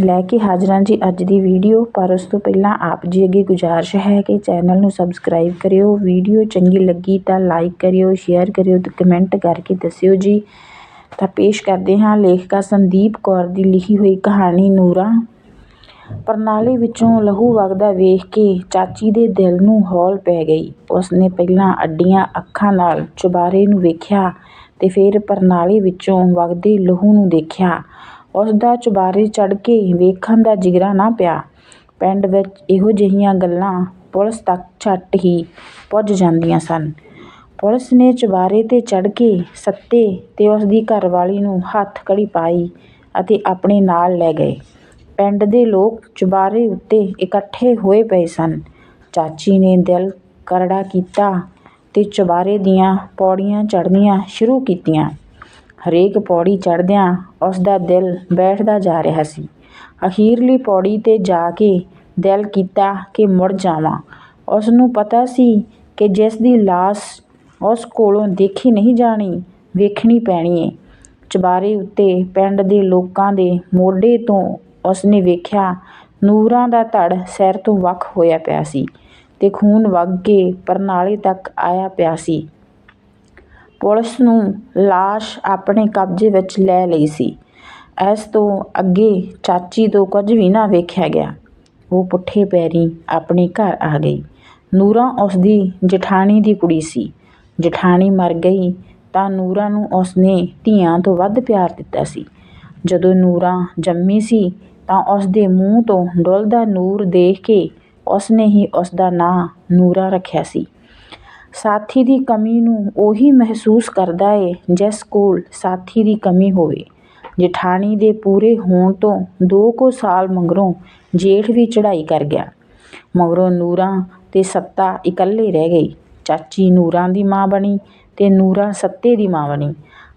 ਲੈ ਕੇ ਹਾਜ਼ਰ ਹਾਂ ਜੀ ਅੱਜ ਦੀ ਵੀਡੀਓ। ਪਰ ਉਸ ਤੋਂ ਪਹਿਲਾਂ ਆਪ ਜੀ ਅੱਗੇ ਗੁਜ਼ਾਰਿਸ਼ ਹੈ ਕਿ ਚੈਨਲ ਨੂੰ ਸਬਸਕ੍ਰਾਈਬ ਕਰਿਓ। ਵੀਡੀਓ ਚੰਗੀ ਲੱਗੀ ਤਾਂ ਲਾਈਕ ਕਰਿਓ, ਸ਼ੇਅਰ ਕਰਿਓ ਤੇ ਕਮੈਂਟ ਕਰਕੇ ਦੱਸਿਓ ਜੀ। ਤਾਂ ਪੇਸ਼ ਕਰਦੇ ਹਾਂ ਲੇਖਕਾ ਸੰਦੀਪ ਕੌਰ ਦੀ ਲਿਖੀ ਹੋਈ ਕਹਾਣੀ ਨੂਰਾਂ। ਪ੍ਰਣਾਲੀ ਵਿੱਚੋਂ ਲਹੂ ਵਗਦਾ ਵੇਖ ਕੇ ਚਾਚੀ ਦੇ ਦਿਲ ਨੂੰ ਹੌਲ ਪੈ ਗਈ। ਉਸਨੇ ਪਹਿਲਾਂ ਅੱਡੀਆਂ ਅੱਖਾਂ ਨਾਲ ਚੁਬਾਰੇ ਨੂੰ ਵੇਖਿਆ ਤੇ ਫਿਰ ਪ੍ਰਣਾਲੀ ਵਿੱਚੋਂ ਵਗਦੇ ਲਹੂ ਨੂੰ ਦੇਖਿਆ। ਉਸ ਦਾ ਚੁਬਾਰੇ ਚੜ੍ਹ ਕੇ ਵੇਖਣ ਦਾ ਜਿਗਰਾ ਨਾ ਪਿਆ। ਪਿੰਡ ਵਿੱਚ ਇਹੋ ਜਿਹੀਆਂ ਗੱਲਾਂ ਪੁਲਿਸ ਤੱਕ ਝੱਟ ਹੀ ਪੁੱਜ ਜਾਂਦੀਆਂ ਸਨ। ਪੁਲਿਸ ਨੇ ਚੁਬਾਰੇ 'ਤੇ ਚੜ੍ਹ ਕੇ ਸੱਤੇ ਤੇ ਉਸਦੀ ਘਰਵਾਲੀ ਨੂੰ ਹੱਥ ਕੜੀ ਪਾਈ ਅਤੇ ਆਪਣੇ ਨਾਲ ਲੈ ਗਏ। ਪਿੰਡ ਦੇ ਲੋਕ ਚੁਬਾਰੇ ਉੱਤੇ ਇਕੱਠੇ ਹੋਏ ਪਏ ਸਨ। ਚਾਚੀ ਨੇ ਦਿਲ ਕਰੜਾ ਕੀਤਾ ਤੇ ਚੁਬਾਰੇ ਦੀਆਂ ਪੌੜੀਆਂ ਚੜ੍ਹਨੀਆਂ ਸ਼ੁਰੂ ਕੀਤੀਆਂ। ਹਰੇਕ ਪੌੜੀ ਚੜ੍ਹਦਿਆਂ ਉਸਦਾ ਦਿਲ ਬੈਠਦਾ ਜਾ ਰਿਹਾ ਸੀ। ਅਖੀਰਲੀ ਪੌੜੀ 'ਤੇ ਜਾ ਕੇ ਦਿਲ ਕੀਤਾ ਕਿ ਮੁੜ ਜਾਵਾਂ। ਉਸ ਨੂੰ ਪਤਾ ਸੀ ਕਿ ਜਿਸ ਦੀ ਲਾਸ਼ ਉਸ ਕੋਲੋਂ ਦੇਖੀ ਨਹੀਂ ਜਾਣੀ, ਵੇਖਣੀ ਪੈਣੀ ਏ। ਚੁਬਾਰੇ ਉੱਤੇ ਪਿੰਡ ਦੇ ਲੋਕਾਂ ਦੇ ਮੋਢੇ ਤੋਂ ਉਸਨੇ ਵੇਖਿਆ ਨੂਰਾਂ ਦਾ ਧੜ ਸਿਰ ਤੋਂ ਵੱਖ ਹੋਇਆ ਪਿਆ ਸੀ ਅਤੇ ਖੂਨ ਵਗ ਕੇ ਪਰਨਾਲੇ ਤੱਕ ਆਇਆ ਪਿਆ ਸੀ। ਪੁਲਿਸ ਨੂੰ ਲਾਸ਼ ਆਪਣੇ ਕਬਜ਼ੇ ਵਿੱਚ ਲੈ ਲਈ ਸੀ। ਇਸ ਤੋਂ ਅੱਗੇ ਚਾਚੀ ਤੋਂ ਕੁਝ ਵੀ ਨਾ ਵੇਖਿਆ ਗਿਆ। ਉਹ ਪੁੱਠੇ ਪੈਰੀਂ ਆਪਣੇ ਘਰ ਆ ਗਈ। ਨੂਰਾਂ ਉਸਦੀ ਜਠਾਣੀ ਦੀ ਕੁੜੀ ਸੀ। ਜਠਾਣੀ ਮਰ ਗਈ ਤਾਂ ਨੂਰਾਂ ਨੂੰ ਉਸਨੇ ਧੀਆਂ ਤੋਂ ਵੱਧ ਪਿਆਰ ਦਿੱਤਾ ਸੀ। ਜਦੋਂ ਨੂਰਾਂ ਜੰਮੀ ਸੀ ਤਾਂ ਉਸਦੇ ਮੂੰਹ ਤੋਂ ਡੁੱਲਦਾ ਨੂਰ ਦੇਖ ਕੇ ਉਸਨੇ ਹੀ ਉਸਦਾ ਨਾਂ ਨੂਰਾ ਰੱਖਿਆ ਸੀ। ਸਾਥੀ ਦੀ ਕਮੀ ਨੂੰ ਉਹੀ ਮਹਿਸੂਸ ਕਰਦਾ ਏ ਜਿਸ ਕੋਲ ਸਾਥੀ ਦੀ ਕਮੀ ਹੋਵੇ। ਜੇਠਾਣੀ ਦੇ ਪੂਰੇ ਹੋਣ ਤੋਂ ਦੋ ਕੁ ਸਾਲ ਮਗਰੋਂ ਜੇਠ ਵੀ ਚੜ੍ਹਾਈ ਕਰ ਗਿਆ। ਮਗਰੋਂ ਨੂਰਾਂ ਤੇ ਸੱਤਾ ਇਕੱਲੇ ਰਹਿ ਗਈ। ਚਾਚੀ ਨੂਰਾਂ ਦੀ ਮਾਂ ਬਣੀ ਤੇ ਨੂਰਾਂ ਸੱਤੇ ਦੀ ਮਾਂ ਬਣੀ।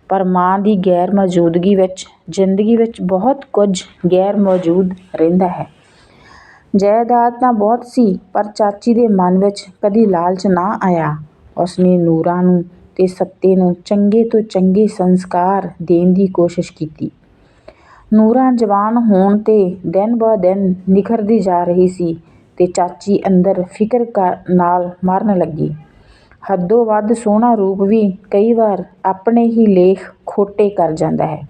ਪਰ ਮਾਂ ਦੀ ਗੈਰ ਮੌਜੂਦਗੀ ਵਿੱਚ, ਜ਼ਿੰਦਗੀ ਵਿੱਚ ਬਹੁਤ ਕੁਝ ਗੈਰ ਮੌਜੂਦ ਰਹਿੰਦਾ ਹੈ। ਜਾਇਦਾਦ ਤਾਂ ਬਹੁਤ ਸੀ, ਪਰ ਚਾਚੀ ਦੇ ਮਨ ਵਿੱਚ ਕਦੀ ਲਾਲਚ ਨਾ ਆਇਆ। ਉਸਨੇ ਨੂਰਾਂ ਨੂੰ ਤੇ ਸੱਤੇ ਨੂੰ ਚੰਗੇ ਤੋਂ ਚੰਗੇ ਸੰਸਕਾਰ ਦੇਣ ਦੀ ਕੋਸ਼ਿਸ਼ ਕੀਤੀ। ਨੂਰਾਂ ਜਵਾਨ ਹੋਣ ਤੇ ਦਿਨ ਬ ਦਿਨ ਨਿਖਰਦੀ ਜਾ ਰਹੀ ਸੀ ਤੇ ਚਾਚੀ ਅੰਦਰ ਫਿਕਰ ਨਾਲ ਮਰਨ ਲੱਗੀ। ਹੱਦੋਂ ਵੱਧ ਸੋਹਣਾ ਰੂਪ ਵੀ ਕਈ ਵਾਰ ਆਪਣੇ ਹੀ ਲੇਖ ਖੋਟੇ ਕਰ ਜਾਂਦਾ ਹੈ।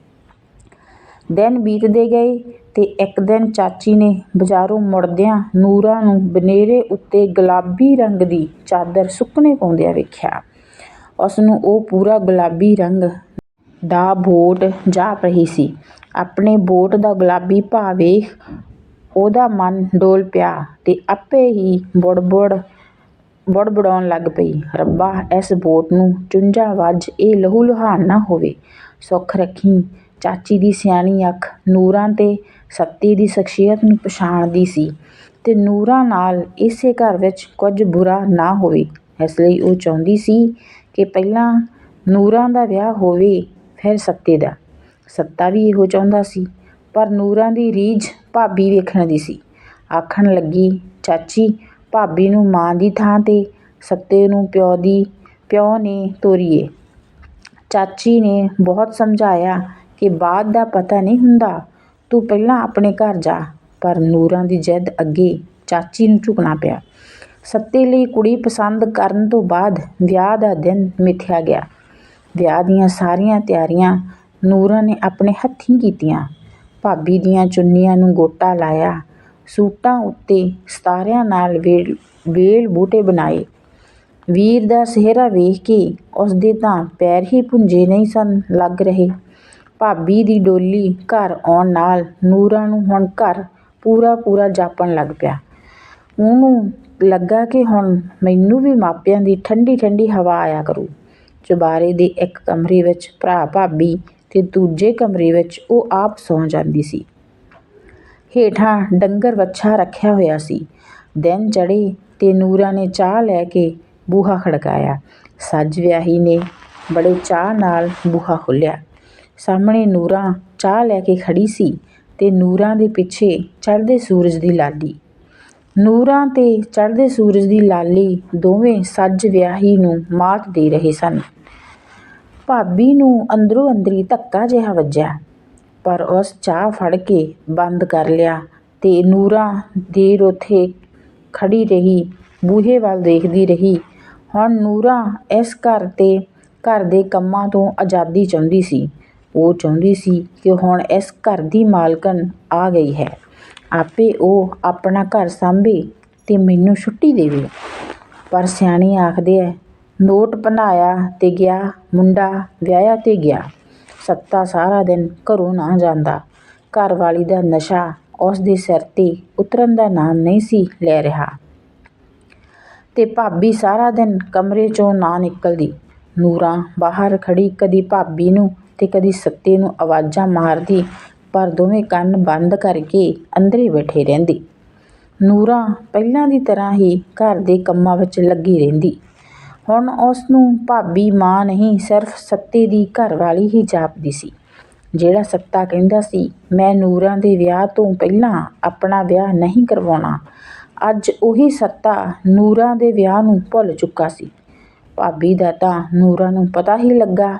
ਦਿਨ ਬੀਤਦੇ ਗਏ ਤੇ ਇੱਕ ਦਿਨ ਚਾਚੀ ਨੇ ਬਾਜ਼ਾਰੋਂ ਮੁੜਦਿਆਂ ਨੂਰਾਂ ਨੂੰ ਬਨੇਰੇ ਉੱਤੇ ਗੁਲਾਬੀ ਰੰਗ ਦੀ ਚਾਦਰ ਸੁੱਕਣੇ ਪਾਉਂਦਿਆਂ ਵੇਖਿਆ। ਉਸਨੂੰ ਉਹ ਪੂਰਾ ਗੁਲਾਬੀ ਰੰਗ ਦਾ ਬੋਟ ਜਾਪ ਰਹੀ ਸੀ। ਆਪਣੇ ਬੋਟ ਦਾ ਗੁਲਾਬੀ ਭਾਅ ਵੇਖ ਉਹਦਾ ਮਨ ਡੋਲ ਪਿਆ ਤੇ ਆਪੇ ਹੀ ਬੁੜਬੁੜ, ਬੁੜਬੁੜਾਉਣ ਲੱਗ ਪਈ। ਰੱਬਾ, ਇਸ ਬੋਟ ਨੂੰ ਚੁੰਝਾ ਵੱਜ ਇਹ ਲਹੂ ਲੁਹਾਨ ਨਾ ਹੋਵੇ। ਸੁੱਖ ਰੱਖੀ ਚਾਚੀ ਦੀ ਸਿਆਣੀ ਅੱਖ ਨੂਰਾਂ ਤੇ ਸੱਤੇ ਦੀ ਸ਼ਖਸੀਅਤ ਨੂੰ ਪਛਾਣਦੀ ਸੀ ਅਤੇ ਨੂਰਾਂ ਨਾਲ ਇਸੇ ਘਰ ਵਿੱਚ ਕੁਝ ਬੁਰਾ ਨਾ ਹੋਵੇ। ਇਸ ਲਈ ਉਹ ਚਾਹੁੰਦੀ ਸੀ ਕਿ ਪਹਿਲਾਂ ਨੂਰਾਂ ਦਾ ਵਿਆਹ ਹੋਵੇ, ਫਿਰ ਸੱਤੇ ਦਾ। ਸੱਤਾ ਵੀ ਇਹੋ ਚਾਹੁੰਦਾ ਸੀ, ਪਰ ਨੂਰਾਂ ਦੀ ਰੀਝ ਭਾਬੀ ਵੇਖਣ ਦੀ ਸੀ। ਆਖਣ ਲੱਗੀ, ਚਾਚੀ, ਭਾਬੀ ਨੂੰ ਮਾਂ ਦੀ ਥਾਂ ਤੇ ਸੱਤੇ ਨੂੰ ਪਿਓ ਦੀ, ਪਿਓ ਨੇ ਤੋਰੀਏ। ਚਾਚੀ ਨੇ ਬਹੁਤ ਸਮਝਾਇਆ ਕਿ ਬਾਅਦ ਦਾ ਪਤਾ ਨਹੀਂ ਹੁੰਦਾ। ਤੂੰ ਪਹਿਲਾਂ ਆਪਣੇ ਘਰ ਜਾ। ਪਰ ਨੂਰਾਂ ਦੀ ਜਿੱਦ ਅੱਗੇ ਚਾਚੀ ਨੂੰ ਝੁਕਣਾ ਪਿਆ। ਸੱਤੇ ਲਈ ਕੁੜੀ ਪਸੰਦ ਕਰਨ ਤੋਂ ਬਾਅਦ ਵਿਆਹ ਦਾ ਦਿਨ ਮਿਥਿਆ ਗਿਆ। ਵਿਆਹ ਦੀਆਂ ਸਾਰੀਆਂ ਤਿਆਰੀਆਂ ਨੂਰਾਂ ਨੇ ਆਪਣੇ ਹੱਥੀਂ ਕੀਤੀਆਂ। ਭਾਬੀ ਦੀਆਂ ਚੁੰਨੀਆਂ ਨੂੰ ਗੋਟਾ ਲਾਇਆ। ਸੂਟਾਂ ਉੱਤੇ ਸਤਾਰਿਆਂ ਨਾਲ ਵੇਲ ਵੇਲ ਬੂਟੇ ਬਣਾਏ। ਵੀਰ ਦਾ ਸਿਹਰਾ ਵੇਖ ਕੇ ਉਸਦੇ ਤਾਂ ਪੈਰ ਹੀ ਪੁੰਜੇ ਨਹੀਂ ਸਨ, ਲੱਗ ਰਹੇ। ਭਾਬੀ ਦੀ ਡੋਲੀ ਘਰ ਆਉਣ ਨਾਲ ਨੂਰਾਂ ਨੂੰ ਹੁਣ ਘਰ ਪੂਰਾ ਪੂਰਾ ਜਾਪਣ ਲੱਗ ਪਿਆ। ਉਹਨੂੰ ਲੱਗਾ ਕਿ ਹੁਣ ਮੈਨੂੰ ਵੀ ਮਾਪਿਆਂ ਦੀ ਠੰਡੀ ਠੰਡੀ ਹਵਾ ਆਇਆ ਕਰੂ। ਚੁਬਾਰੇ ਦੇ ਇੱਕ ਕਮਰੇ ਵਿੱਚ ਭਰਾ ਭਾਬੀ ਤੇ ਦੂਜੇ ਕਮਰੇ ਵਿੱਚ ਉਹ ਆਪ ਸੌਂ ਜਾਂਦੀ ਸੀ। ਹੇਠਾਂ ਡੰਗਰ ਵੱਛਾ ਰੱਖਿਆ ਹੋਇਆ ਸੀ। ਦਿਨ ਚੜ੍ਹੇ ਤੇ ਨੂਰਾਂ ਨੇ ਚਾਹ ਲੈ ਕੇ ਬੂਹਾ ਖੜਕਾਇਆ। ਸੱਜ ਵਿਆਹੀ ਨੇ ਬੜੇ ਚਾਹ ਨਾਲ ਬੂਹਾ ਖੋਲ੍ਹਿਆ। ਸਾਹਮਣੇ ਨੂਰਾਂ ਚਾਹ ਲੈ ਕੇ ਖੜੀ ਸੀ ਤੇ ਨੂਰਾਂ ਦੇ ਪਿੱਛੇ ਚੜ੍ਹਦੇ ਸੂਰਜ ਦੀ ਲਾਲੀ। ਨੂਰਾਂ ਤੇ ਚੜ੍ਹਦੇ ਸੂਰਜ ਦੀ ਲਾਲੀ ਦੋਵੇਂ ਸੱਜ ਵਿਆਹੀ ਨੂੰ ਮਾਤ ਦੇ ਰਹੇ ਸਨ। ਭਾਬੀ ਨੂੰ ਅੰਦਰੋਂ ਅੰਦਰੀ ਧੱਕਾ ਜਿਹਾ ਵੱਜਿਆ, ਪਰ ਉਸ ਚਾਹ ਫੜ ਕੇ ਬੰਦ ਕਰ ਲਿਆ ਤੇ ਨੂਰਾਂ ਦੇਰ ਉੱਥੇ ਖੜ੍ਹੀ ਰਹੀ, ਬੂਹੇ ਵੱਲ ਦੇਖਦੀ ਰਹੀ। ਹੁਣ ਨੂਰਾਂ ਇਸ ਘਰ ਤੇ ਘਰ ਦੇ ਕੰਮਾਂ ਤੋਂ ਆਜ਼ਾਦੀ ਚਾਹੁੰਦੀ ਸੀ। ਉਹ ਚਾਹੁੰਦੀ ਸੀ ਕਿ ਹੁਣ ਇਸ ਘਰ ਦੀ ਮਾਲਕਣ ਆ ਗਈ ਹੈ। ਆਪੇ ਉਹ ਆਪਣਾ ਘਰ ਸਾਂਭੇ ਅਤੇ ਮੈਨੂੰ ਛੁੱਟੀ ਦੇਵੇ। ਪਰ ਸਿਆਣੇ ਆਖਦੇ ਹੈ ਨੋਟ ਬਣਾਇਆ ਅਤੇ ਗਿਆ, ਮੁੰਡਾ ਵਿਆਹਿਆ ਅਤੇ ਗਿਆ। ਸੱਤਾ ਸਾਰਾ ਦਿਨ ਘਰੋਂ ਨਾ ਜਾਂਦਾ। ਘਰ ਵਾਲੀ ਦਾ ਨਸ਼ਾ ਉਸ ਦੇ ਸਿਰ ਤੇ ਉਤਰਨ ਦਾ ਨਾਮ ਨਹੀਂ ਸੀ ਲੈ ਰਿਹਾ। ਅਤੇ ਭਾਬੀ ਸਾਰਾ ਦਿਨ ਕਮਰੇ ਚੋਂ ਨਾ ਨਿਕਲਦੀ। ਨੂਰਾਂ ਬਾਹਰ ਖੜ੍ਹੀ ਕਦੀ ਭਾਬੀ ਨੂੰ ਤੇ ਕਦੀ ਸੱਤੇ ਨੂੰ ਆਵਾਜ਼ਾਂ ਮਾਰਦੀ, ਪਰ ਦੋਵੇਂ ਕੰਨ ਬੰਦ ਕਰਕੇ ਅੰਦਰੇ ਬੈਠੇ ਰਹਿੰਦੇ। ਨੂਰਾਂ ਪਹਿਲਾਂ ਦੀ ਤਰ੍ਹਾਂ ਹੀ ਘਰ ਦੇ ਕੰਮਾਂ ਵਿੱਚ ਲੱਗੀ ਰਹਿੰਦੀ। ਹੁਣ ਉਸ ਨੂੰ ਭਾਬੀ ਮਾਂ ਨਹੀਂ, ਸਿਰਫ ਸੱਤੇ ਦੀ ਘਰ ਵਾਲੀ ਹੀ ਜਾਪਦੀ ਸੀ, ਜਿਹੜਾ ਸੱਤਾ ਕਹਿੰਦਾ ਸੀ, ਮੈਂ ਨੂਰਾਂ ਦੇ ਵਿਆਹ ਤੋਂ ਪਹਿਲਾਂ ਆਪਣਾ ਵਿਆਹ ਨਹੀਂ ਕਰਵਾਉਣਾ। ਅੱਜ ਉਹੀ ਸੱਤਾ ਨੂਰਾਂ ਦੇ ਵਿਆਹ ਨੂੰ ਭੁੱਲ ਚੁੱਕਾ ਸੀ। ਭਾਬੀ ਦਾ ਤਾਂ ਨੂਰਾਂ ਨੂੰ ਪਤਾ ਹੀ ਲੱਗਾ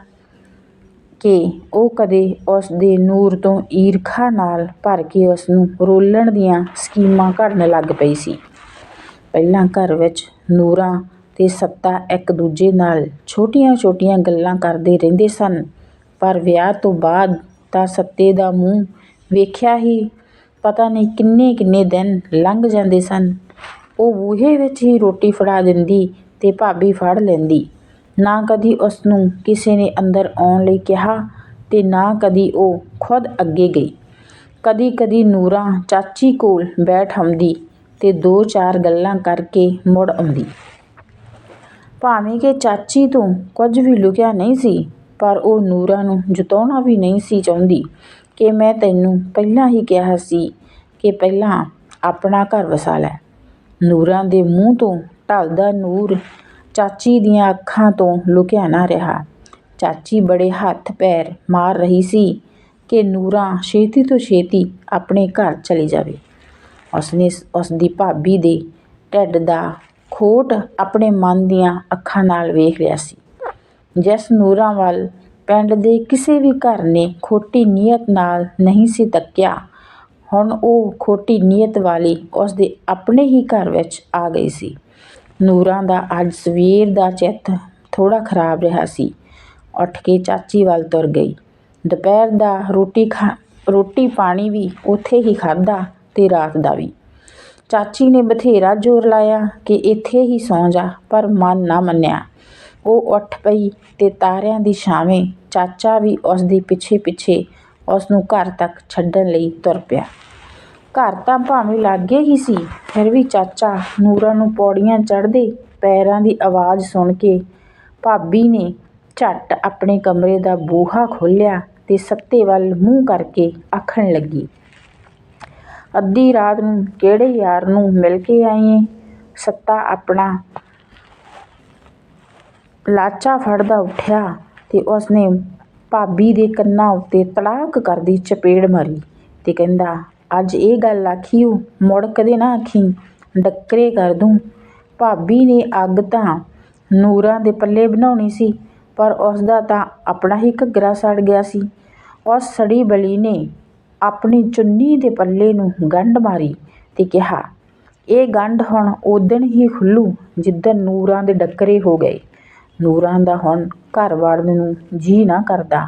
ਕਿ ਉਹ ਕਦੇ ਉਸ ਦੇ ਨੂਰ ਤੋਂ ਈਰਖਾ ਨਾਲ ਭਰ ਕੇ ਉਸ ਨੂੰ ਰੋਲਣ ਦੀਆਂ ਸਕੀਮਾਂ ਘੜਨ ਲੱਗ ਪਈ ਸੀ। ਪਹਿਲਾਂ ਘਰ ਵਿੱਚ ਨੂਰਾਂ ਤੇ ਸੱਤਾ ਇੱਕ ਦੂਜੇ ਨਾਲ ਛੋਟੀਆਂ-ਛੋਟੀਆਂ ਗੱਲਾਂ ਕਰਦੇ ਰਹਿੰਦੇ ਸਨ, ਪਰ ਵਿਆਹ ਤੋਂ ਬਾਅਦ ਤਾਂ ਸੱਤੇ ਦਾ ਮੂੰਹ ਵੇਖਿਆ ਹੀ ਪਤਾ ਨਹੀਂ ਕਿੰਨੇ-ਕਿੰਨੇ ਦਿਨ ਲੰਘ ਜਾਂਦੇ ਸਨ। ਉਹ ਬੂਹੇ ਵਿੱਚ ਹੀ ਰੋਟੀ ਫੜਾ ਦਿੰਦੀ ਤੇ ਭਾਬੀ ਫੜ ਲੈਂਦੀ। ਨਾ ਕਦੀ ਉਸ ਨੂੰ ਕਿਸੇ ਨੇ ਅੰਦਰ ਆਉਣ ਲਈ ਕਿਹਾ ਤੇ ਨਾ ਕਦੀ ਉਹ ਖੁਦ ਅੱਗੇ ਗਈ। ਕਦੀ-ਕਦੀ ਨੂਰਾਂ ਚਾਚੀ ਕੋਲ ਬੈਠ ਆਉਂਦੀ ਤੇ ਦੋ ਚਾਰ ਗੱਲਾਂ ਕਰਕੇ ਮੁੜ ਆਉਂਦੀ। ਭਾਵੇਂ ਕਿ ਚਾਚੀ ਤੋਂ ਕੁਝ ਵੀ ਲੁਕਿਆ ਨਹੀਂ ਸੀ, ਪਰ ਉਹ ਨੂਰਾਂ ਨੂੰ ਜਤਾਉਣਾ ਵੀ ਨਹੀਂ ਸੀ ਚਾਹੁੰਦੀ ਕਿ ਮੈਂ ਤੈਨੂੰ ਪਹਿਲਾਂ ਹੀ ਕਿਹਾ ਸੀ ਕਿ ਪਹਿਲਾਂ ਆਪਣਾ ਘਰ ਵਸਾ ਲੈ। ਨੂਰਾਂ ਦੇ ਮੂੰਹ ਤੋਂ ਢਲਦਾ ਨੂਰ ਚਾਚੀ ਦੀਆਂ ਅੱਖਾਂ ਤੋਂ ਲੁਕਿਆ ਨਾ ਰਿਹਾ। ਚਾਚੀ ਬੜੇ ਹੱਥ ਪੈਰ ਮਾਰ ਰਹੀ ਸੀ ਕਿ ਨੂਰਾਂ ਛੇਤੀ ਤੋਂ ਛੇਤੀ ਆਪਣੇ ਘਰ ਚਲੀ ਜਾਵੇ। ਉਸਨੇ ਉਸਦੀ ਭਾਬੀ ਦੇ ਢਿੱਡ ਦਾ ਖੋਟ ਆਪਣੇ ਮਨ ਦੀਆਂ ਅੱਖਾਂ ਨਾਲ ਵੇਖ ਲਿਆ ਸੀ। ਜਿਸ ਨੂਰਾਂ ਵੱਲ ਪਿੰਡ ਦੇ ਕਿਸੇ ਵੀ ਘਰ ਨੇ ਖੋਟੀ ਨੀਅਤ ਨਾਲ ਨਹੀਂ ਸੀ ਤੱਕਿਆ, ਹੁਣ ਉਹ ਖੋਟੀ ਨੀਅਤ ਵਾਲੀ ਉਸਦੇ ਆਪਣੇ ਹੀ ਘਰ ਵਿੱਚ ਆ ਗਈ ਸੀ। ਨੂਰਾਂ ਦਾ ਅੱਜ ਸਵੇਰ ਦਾ ਚਿੱਤ ਥੋੜ੍ਹਾ ਖਰਾਬ ਰਿਹਾ ਸੀ। ਉੱਠ ਕੇ ਚਾਚੀ ਵੱਲ ਤੁਰ ਗਈ। ਦੁਪਹਿਰ ਦਾ ਰੋਟੀ ਖਾ, ਰੋਟੀ ਪਾਣੀ ਵੀ ਉੱਥੇ ਹੀ ਖਾਧਾ ਅਤੇ ਰਾਤ ਦਾ ਵੀ। ਚਾਚੀ ਨੇ ਬਥੇਰਾ ਜ਼ੋਰ ਲਾਇਆ ਕਿ ਇੱਥੇ ਹੀ ਸੌਂ ਜਾ, ਪਰ ਮਨ ਨਾ ਮੰਨਿਆ। ਉਹ ਉੱਠ ਪਈ ਅਤੇ ਤਾਰਿਆਂ ਦੀ ਛਾਵੇਂ ਚਾਚਾ ਵੀ ਉਸ ਦੇ ਪਿੱਛੇ ਪਿੱਛੇ ਉਸ ਨੂੰ ਘਰ ਤੱਕ ਛੱਡਣ ਲਈ ਤੁਰ ਪਿਆ। ਘਰ ਤਾਂ ਭਾਵੇਂ ਲਾਗੇ ਹੀ ਸੀ, ਫਿਰ ਵੀ ਚਾਚਾ ਨੂਰਾਂ ਨੂੰ ਪੌੜੀਆਂ ਚੜ੍ਹਦੇ ਪੈਰਾਂ ਦੀ ਆਵਾਜ਼ ਸੁਣ ਕੇ ਭਾਬੀ ਨੇ ਝੱਟ ਆਪਣੇ ਕਮਰੇ ਦਾ ਬੂਹਾ ਖੋਲ੍ਹਿਆ ਤੇ ਸੱਤੇ ਵੱਲ ਮੂੰਹ ਕਰਕੇ ਆਖਣ ਲੱਗੀ, ਅੱਧੀ ਰਾਤ ਨੂੰ ਕਿਹੜੇ ਯਾਰ ਨੂੰ ਮਿਲ ਕੇ ਆਈ ਏ ਸੱਤਾ ਆਪਣਾ ਲਾਚਾ ਫੜਦਾ ਉੱਠਿਆ ਤੇ ਉਸਨੇ ਭਾਬੀ ਦੇ ਕੰਨਾਂ ਉੱਤੇ ਤਲਾਕ ਕਰਦੀ ਚਪੇੜ ਮਾਰੀ ਤੇ ਕਹਿੰਦਾ ਅੱਜ ਇਹ ਗੱਲ ਆਖੀ ਆਖੀਓ, ਮੁੜ ਕਦੇ ਨਾ ਆਖੀ, ਡੱਕਰੇ ਕਰ ਦੂੰ। ਭਾਬੀ ਨੇ ਅੱਗ ਤਾਂ ਨੂਰਾਂ ਦੇ ਪੱਲੇ ਬਣਾਉਣੀ ਸੀ, ਪਰ ਉਸ ਦਾ ਤਾਂ ਆਪਣਾ ਹੀ ਘੱਗਰਾ ਸੜ ਗਿਆ ਸੀ। ਉਸ ਸੜੀ ਬਲੀ ਨੇ ਆਪਣੀ ਚੁੰਨੀ ਦੇ ਪੱਲੇ ਨੂੰ ਗੰਢ ਮਾਰੀ ਤੇ ਕਿਹਾ, ਇਹ ਗੰਢ ਹੁਣ ਉਦਣ ਹੀ ਖੁੱਲੂ ਜਿੱਦਣ ਨੂਰਾਂ ਦੇ ਡੱਕਰੇ ਹੋ ਗਏ। ਨੂਰਾਂ ਦਾ ਹੁਣ ਘਰ ਵੜਨ ਨੂੰ ਜੀ ਨਾ ਕਰਦਾ।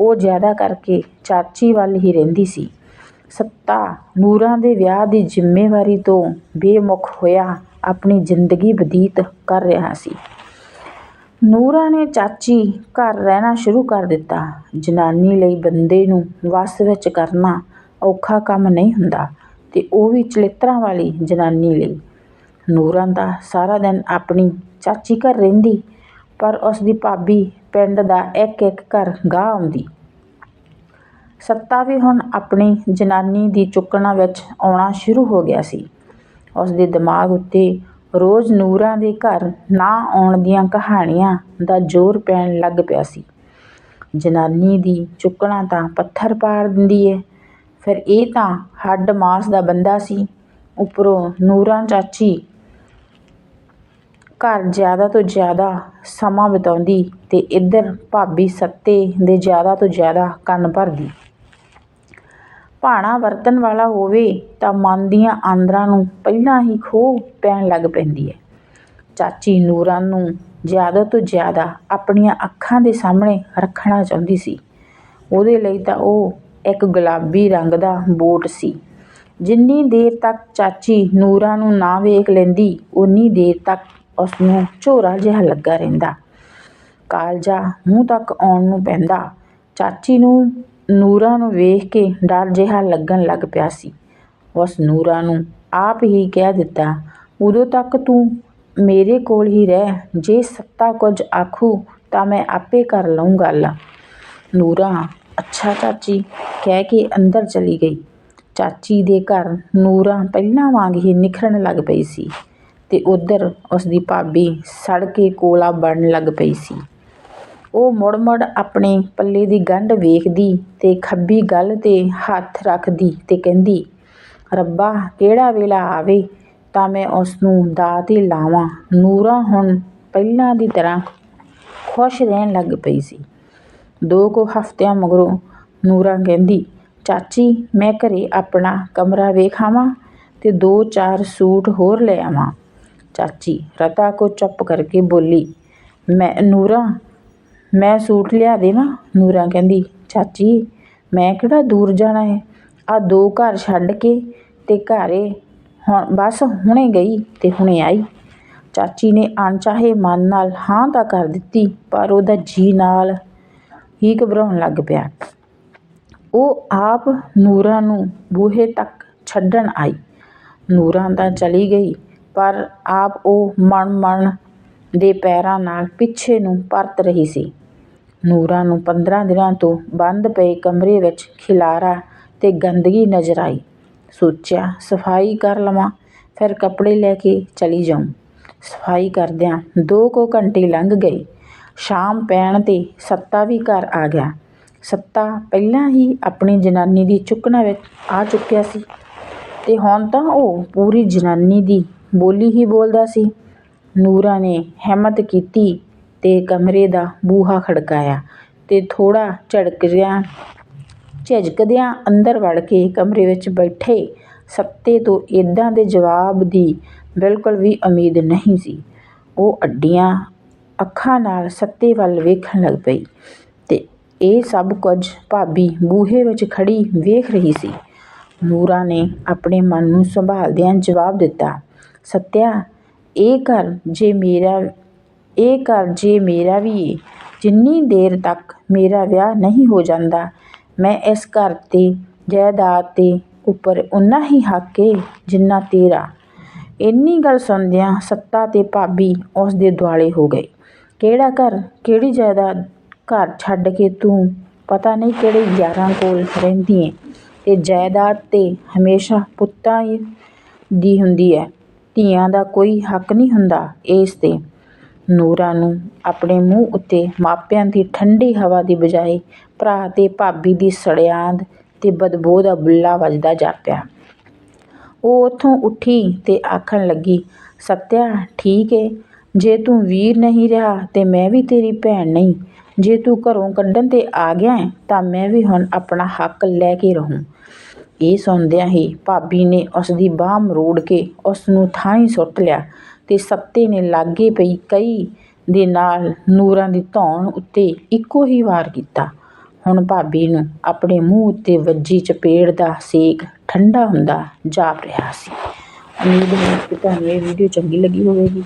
ਉਹ ਜ਼ਿਆਦਾ ਕਰਕੇ ਚਾਚੀ ਵੱਲ ਹੀ ਰਹਿੰਦੀ ਸੀ। ਸੱਤਾ ਨੂਰਾਂ ਦੇ ਵਿਆਹ ਦੀ ਜ਼ਿੰਮੇਵਾਰੀ ਤੋਂ ਬੇਮੁਖ ਹੋਇਆ ਆਪਣੀ ਜ਼ਿੰਦਗੀ ਬਤੀਤ ਕਰ ਰਿਹਾ ਸੀ। ਨੂਰਾਂ ਨੇ ਚਾਚੀ ਘਰ ਰਹਿਣਾ ਸ਼ੁਰੂ ਕਰ ਦਿੱਤਾ। ਜਨਾਨੀ ਲਈ ਬੰਦੇ ਨੂੰ ਵਸ ਵਿੱਚ ਕਰਨਾ ਔਖਾ ਕੰਮ ਨਹੀਂ ਹੁੰਦਾ ਤੇ ਉਹ ਵੀ ਚਲਿੱਤਰਾਂ ਵਾਲੀ ਜਨਾਨੀ ਲਈ। ਨੂਰਾਂ ਦਾ ਸਾਰਾ ਦਿਨ ਆਪਣੀ ਚਾਚੀ ਘਰ ਰਹਿੰਦੀ, ਪਰ ਉਸ ਦੀ ਭਾਬੀ ਪਿੰਡ ਦਾ ਇੱਕ ਇੱਕ ਘਰ ਗਾਹ ਆਉਂਦੀ। ਸੱਤਾ ਵੀ ਹੁਣ ਆਪਣੀ ਜਨਾਨੀ ਦੀ ਚੁੱਕਣਾ ਵਿੱਚ ਆਉਣਾ ਸ਼ੁਰੂ ਹੋ ਗਿਆ ਸੀ। ਉਸ ਦੇ ਦਿਮਾਗ ਉੱਤੇ ਰੋਜ਼ ਨੂਰਾਂ ਦੇ ਘਰ ਨਾ ਆਉਣ ਦੀਆਂ ਕਹਾਣੀਆਂ ਦਾ ਜ਼ੋਰ ਪੈਣ ਲੱਗ ਪਿਆ ਸੀ। ਜਨਾਨੀ ਦੀ ਚੁੱਕਣਾ ਤਾਂ ਪੱਥਰ ਪਾੜ ਦਿੰਦੀ ਏ, ਫਿਰ ਇਹ ਤਾਂ ਹੱਡ ਮਾਸ ਦਾ ਬੰਦਾ ਸੀ। ਉੱਪਰੋਂ ਨੂਰਾਂ ਚਾਚੀ ਘਰ ਜ਼ਿਆਦਾ ਤੋਂ ਜ਼ਿਆਦਾ ਸਮਾਂ ਬਿਤਾਉਂਦੀ ਤੇ ਇੱਧਰ ਭਾਬੀ ਸੱਤੇ ਦੇ ਜ਼ਿਆਦਾ ਤੋਂ ਜ਼ਿਆਦਾ ਕੰਨ ਭਰਦੀ। ਭਾਣਾ ਵਰਤਣ ਵਾਲਾ ਹੋਵੇ ਤਾਂ ਮਨ ਦੀਆਂ ਆਂਦਰਾਂ ਨੂੰ ਪਹਿਲਾਂ ਹੀ ਖੋਹ ਪੈਣ ਲੱਗ ਪੈਂਦੀ ਹੈ। ਚਾਚੀ ਨੂਰਾਂ ਨੂੰ ਜ਼ਿਆਦਾ ਤੋਂ ਜ਼ਿਆਦਾ ਆਪਣੀਆਂ ਅੱਖਾਂ ਦੇ ਸਾਹਮਣੇ ਰੱਖਣਾ ਚਾਹੁੰਦੀ ਸੀ। ਉਹਦੇ ਲਈ ਤਾਂ ਉਹ ਇੱਕ ਗੁਲਾਬੀ ਰੰਗ ਦਾ ਬੋਟ ਸੀ। ਜਿੰਨੀ ਦੇਰ ਤੱਕ ਚਾਚੀ ਨੂਰਾਂ ਨੂੰ ਨਾ ਵੇਖ ਲੈਂਦੀ ਉਨੀ ਦੇਰ ਤੱਕ ਉਸ ਨੂੰ ਝੋਰਾ ਜਿਹਾ ਲੱਗਾ ਰਹਿੰਦਾ। ਕਾਲਜਾ ਮੂੰਹ ਤੱਕ ਆਉਣ ਨੂੰ ਪੈਂਦਾ। ਚਾਚੀ ਨੂੰ ਨੂਰਾਂ ਨੂੰ ਵੇਖ ਕੇ ਡਰ ਜਿਹਾ ਲੱਗਣ ਲੱਗ ਪਿਆ ਸੀ। ਉਸ ਨੂਰਾਂ ਨੂੰ ਆਪ ਹੀ ਕਹਿ ਦਿੱਤਾ, ਉਦੋਂ ਤੱਕ ਤੂੰ ਮੇਰੇ ਕੋਲ ਹੀ ਰਹਿ, ਜੇ ਸੱਤਾ ਕੁਝ ਆਖੂ ਤਾਂ ਮੈਂ ਆਪੇ ਕਰ ਲਊਂ ਗੱਲ। ਨੂਰਾਂ ਅੱਛਾ ਚਾਚੀ, ਕਹਿ ਕੇ ਅੰਦਰ ਚਲੀ ਗਈ। ਚਾਚੀ ਦੇ ਘਰ ਨੂਰਾਂ ਪਹਿਲਾਂ ਵਾਂਗ ਹੀ ਨਿਖਰਨ ਲੱਗ ਪਈ ਸੀ ਤੇ ਉਧਰ ਉਸ ਦੀ ਭਾਬੀ ਸੜ ਕੇ ਕੋਲਾ ਬਣਨ ਲੱਗ ਪਈ ਸੀ। ਉਹ ਮੁੜ-ਮੁੜ ਆਪਣੇ ਪੱਲੇ ਦੀ ਗੰਢ ਵੇਖਦੀ ਅਤੇ ਖੱਬੀ ਗੱਲ ਤੇ ਹੱਥ ਰੱਖਦੀ ਅਤੇ ਕਹਿੰਦੀ, ਰੱਬਾ, ਕਿਹੜਾ ਵੇਲਾ ਆਵੇ ਤਾਂ ਮੈਂ ਉਸ ਨੂੰ ਦਾਤ ਹੀ ਲਾਵਾਂ। ਨੂਰਾਂ ਹੁਣ ਪਹਿਲਾਂ ਦੀ ਤਰ੍ਹਾਂ ਖੁਸ਼ ਰਹਿਣ ਲੱਗ ਪਈ ਸੀ। ਦੋ ਕੁ ਹਫ਼ਤਿਆਂ ਮਗਰੋਂ ਨੂਰਾਂ ਕਹਿੰਦੀ, ਚਾਚੀ, ਮੈਂ ਘਰ ਆਪਣਾ ਕਮਰਾ ਵੇਖ ਆਵਾਂ ਅਤੇ ਦੋ ਚਾਰ ਸੂਟ ਹੋਰ ਲੈ ਆਵਾਂ। ਚਾਚੀ ਰਤਾ ਕੋ ਚੁੱਪ ਕਰਕੇ ਬੋਲੀ, ਮੈਂ, ਨੂਰਾਂ ਮੈਂ ਸੂਟ ਲਿਆ ਦੇਵਾਂ ਨੂਰਾਂ ਕਹਿੰਦੀ, ਚਾਚੀ, ਮੈਂ ਕਿਹੜਾ ਦੂਰ ਜਾਣਾ ਹੈ? ਆਹ ਦੋ ਘਰ ਛੱਡ ਕੇ ਤੇ ਘਰੇ ਹੁਣ ਬਸ ਹੁਣੇ ਗਈ ਅਤੇ ਹੁਣੇ ਆਈ। ਚਾਚੀ ਨੇ ਅਣਚਾਹੇ ਮਨ ਨਾਲ ਹਾਂ ਤਾਂ ਕਰ ਦਿੱਤੀ, ਪਰ ਉਹਦਾ ਜੀ ਨਾਲ ਹੀ ਘਬਰਾਉਣ ਲੱਗ ਪਿਆ। ਉਹ ਆਪ ਨੂਰਾਂ ਨੂੰ ਬੂਹੇ ਤੱਕ ਛੱਡਣ ਆਈ। ਨੂਰਾਂ ਤਾਂ ਚਲੀ ਗਈ, ਪਰ ਆਪ ਉਹ ਮਣ ਮਣ ਦੇ ਪੈਰਾਂ ਨਾਲ ਪਿੱਛੇ ਨੂੰ ਪਰਤ ਰਹੀ ਸੀ। ਨੂਰਾਂ ਨੂੰ 15 ਦਿਨਾਂ ਤੋਂ ਬੰਦ ਪਏ ਕਮਰੇ ਵਿੱਚ ਖਿਲਾਰਾ ਤੇ ਗੰਦਗੀ ਨਜ਼ਰ ਆਈ। ਸੋਚਿਆ, ਸਫ਼ਾਈ ਕਰ ਲਵਾਂ, ਫਿਰ ਕੱਪੜੇ ਲੈ ਕੇ ਚਲੀ ਜਾਊਂ। ਸਫ਼ਾਈ ਕਰਦਿਆਂ ਦੋ ਕੁ ਘੰਟੇ ਲੰਘ ਗਏ। ਸ਼ਾਮ ਪੈਣ ਤੇ ਸੱਤਾ ਵੀ ਘਰ ਆ ਗਿਆ। ਸੱਤਾ ਪਹਿਲਾਂ ਹੀ ਆਪਣੀ ਜਨਾਨੀ ਦੀ ਚੁੱਕਣਾ ਵਿੱਚ ਆ ਚੁੱਕਿਆ ਸੀ। ਤੇ ਹੁਣ ਤਾਂ ਉਹ ਪੂਰੀ ਜਨਾਨੀ ਦੀ ਬੋਲੀ ਹੀ ਬੋਲਦਾ ਸੀ। ਨੂਰਾਂ ਨੇ ਹਿੰਮਤ ਕੀਤੀ ਅਤੇ ਕਮਰੇ ਦਾ ਬੂਹਾ ਖੜਕਾਇਆ ਅਤੇ ਥੋੜ੍ਹਾ ਝੜਕਿਆ ਝਿਜਕਦਿਆਂ ਅੰਦਰ ਵੜ ਕੇ ਕਮਰੇ ਵਿੱਚ ਬੈਠੇ। ਸੱਤੇ ਤੋਂ ਇੱਦਾਂ ਦੇ ਜਵਾਬ ਦੀ ਬਿਲਕੁਲ ਵੀ ਉਮੀਦ ਨਹੀਂ ਸੀ। ਉਹ ਅੱਡੀਆਂ ਅੱਖਾਂ ਨਾਲ ਸੱਤੇ ਵੱਲ ਵੇਖਣ ਲੱਗ ਪਈ ਅਤੇ ਇਹ ਸਭ ਕੁਝ ਭਾਬੀ ਬੂਹੇ ਵਿੱਚ ਖੜ੍ਹੀ ਵੇਖ ਰਹੀ ਸੀ। ਨੂਰਾ ਨੇ ਆਪਣੇ ਮਨ ਨੂੰ ਸੰਭਾਲਦਿਆਂ ਜਵਾਬ ਦਿੱਤਾ, ਸੱਤਿਆ, ਇਹ ਘਰ ਜੇ ਮੇਰਾ ਇਹ ਘਰ ਜੇ ਮੇਰਾ ਵੀ ਏ, ਜਿੰਨੀ ਦੇਰ ਤੱਕ ਮੇਰਾ ਵਿਆਹ ਨਹੀਂ ਹੋ ਜਾਂਦਾ, ਮੈਂ ਇਸ ਘਰ ਤੇ, ਜਾਇਦਾਦ ਦੇ ਉੱਪਰ ਓਨਾ ਹੀ ਹੱਕ ਏ ਜਿੰਨਾ ਤੇਰਾ। ਇੰਨੀ ਗੱਲ ਸੁਣਦਿਆਂ ਸੱਤਾ ਅਤੇ ਭਾਬੀ ਉਸ ਦੇ ਦੁਆਲੇ ਹੋ ਗਏ। ਕਿਹੜਾ ਘਰ, ਕਿਹੜੀ ਜਾਇਦਾਦ ਘਰ ਛੱਡ ਕੇ ਤੂੰ ਪਤਾ ਨਹੀਂ ਕਿਹੜੇ ਯਾਰਾਂ ਕੋਲ ਰਹਿੰਦੀ ਏ। ਤੇ ਜਾਇਦਾਦ ਤੇ ਹਮੇਸ਼ਾ ਪੁੱਤਾਂ ਹੀ ਦੀ ਹੁੰਦੀ ਹੈ ਧੀਆਂ ਦਾ ਕੋਈ ਹੱਕ ਨਹੀਂ ਹੁੰਦਾ ਇਸ ਤੇ। ਨੂਰਾਂ ਨੂੰ ਆਪਣੇ ਮੂੰਹ ਉੱਤੇ ਮਾਪਿਆਂ ਦੀ ਠੰਡੀ ਹਵਾ ਦੀ ਬਜਾਏ ਭਰਾ ਤੇ ਭਾਬੀ ਦੀ ਸੜਿਆਂਦ ਤੇ ਬਦਬੂ ਦਾ ਬੁੱਲਾ ਵੱਜਦਾ ਜਾਪਿਆ ਉਹ ਉੱਥੋਂ ਉੱਠੀ ਤੇ ਆਖਣ ਲੱਗੀ, ਸੱਤਿਆ, ਠੀਕ ਏ। ਜੇ ਤੂੰ ਵੀਰ ਨਹੀਂ ਰਿਹਾ ਤੇ ਮੈਂ ਵੀ ਤੇਰੀ ਭੈਣ ਨਹੀਂ। ਜੇ ਤੂੰ ਘਰੋਂ ਕੱਢਣ ਤੇ ਆ ਗਿਆ ਏਂ ਤਾਂ ਮੈਂ ਵੀ ਹੁਣ ਆਪਣਾ ਹੱਕ ਲੈ ਕੇ ਰਹੂੰ ਇਹ ਸੁਣਦਿਆਂ ਹੀ ਭਾਬੀ ਨੇ ਉਸ ਦੀ ਬਾਹ ਮਰੋੜ ਕੇ ਉਸ ਨੂੰ ਥਾਂ ਹੀ ਸੁੱਟ ਲਿਆ। ਤੇ ਸੱਤੇ ਨੇ ਲਾਗੇ ਪਈ ਕਈ ਦੇ ਨਾਲ ਨੂਰਾਂ ਦੀ ਧੌਣ ਉੱਤੇ ਇੱਕੋ ਹੀ ਵਾਰ ਕੀਤਾ। ਹੁਣ ਭਾਬੀ ਨੂੰ ਆਪਣੇ ਮੂੰਹ ਉੱਤੇ ਵੱਜੀ ਚਪੇੜ ਦਾ ਸੇਕ ਠੰਡਾ ਹੁੰਦਾ ਜਾਪ ਰਿਹਾ ਸੀ। ਉਮੀਦ ਹੈ ਕਿ ਤੁਹਾਨੂੰ ਇਹ ਵੀਡੀਓ ਚੰਗੀ ਲੱਗੀ ਹੋਵੇਗੀ।